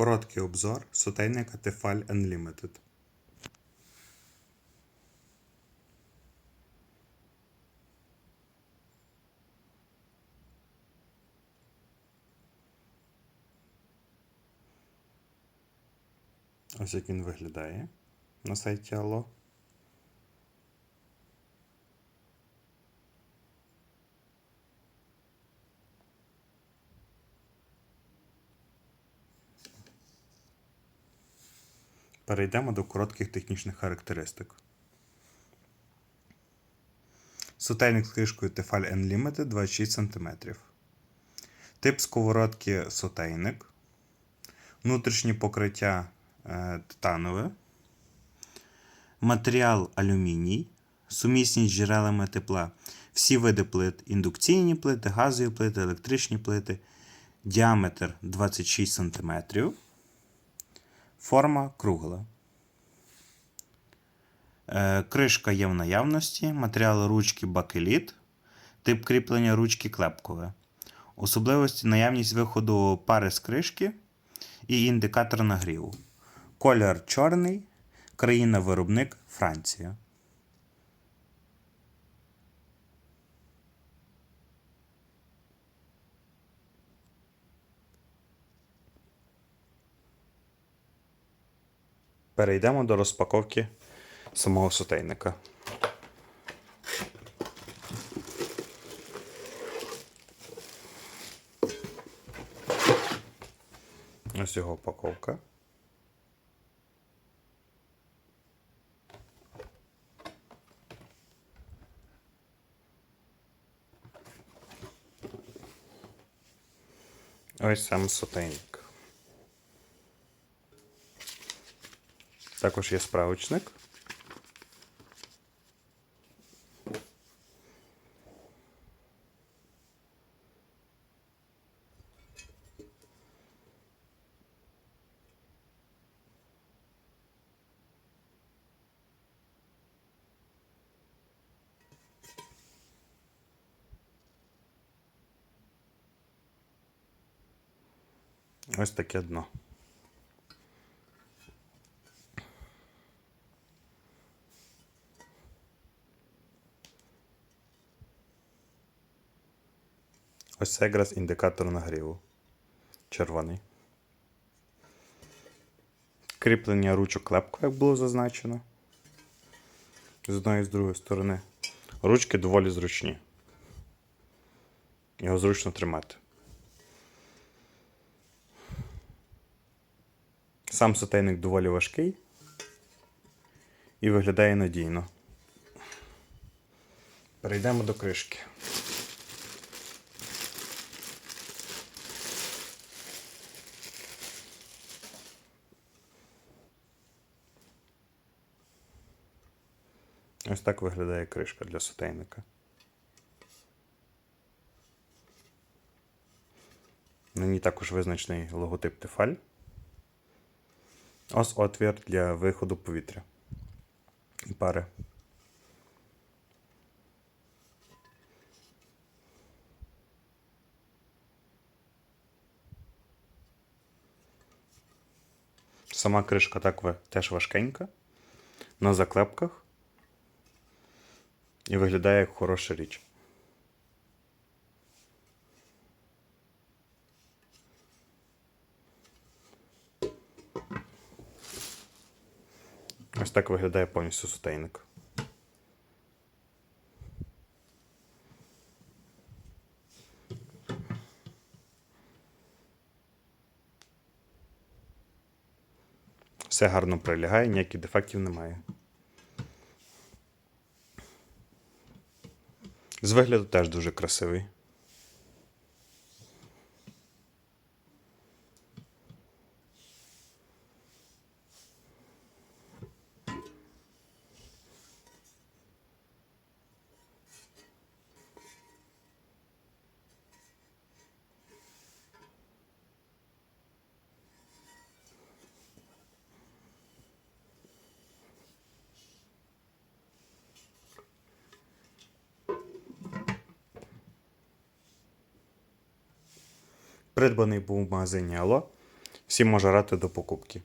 Короткий обзор сотейника Tefal Unlimited. Ось як він виглядає на сайті Allo. Перейдемо до коротких технічних характеристик. Сотейник з кришкою Tefal Unlimited 26 см. Тип сковородки сотейник. Внутрішнє покриття е, титанове. Матеріал алюміній. Сумісність з джерелами тепла. Всі види плит: індукційні плити, газові плити, електричні плити. Діаметр 26 см. Форма кругла. Е, Кришка є в наявності. Матеріал ручки бакеліт. Тип кріплення ручки клепкове. Особливості наявність виходу пари з кришки і індикатор нагріву. Колір чорний. Країна-виробник Франція. Перейдемо до розпаковки самого сотейника. Ось його упаковка. Ось сам сотейник. Також є справочник. Ось таке дно. Ось це якраз індикатор нагріву. Червоний. Кріплення ручок клепку, як було зазначено. З одної і з другої сторони. Ручки доволі зручні. Його зручно тримати. Сам сотейник доволі важкий і виглядає надійно. Перейдемо до кришки. Ось так виглядає кришка для сотейника. На ній також визначений логотип Тефаль. Ось отвір для виходу повітря і пари. Сама кришка так теж важкенька, на заклепках і виглядає як хороша річ. Ось так виглядає повністю сотейник. Все гарно прилягає, ніяких дефектів немає. З вигляду теж дуже красивий. Придбаний був в магазині Ало. Всім може рати до покупки.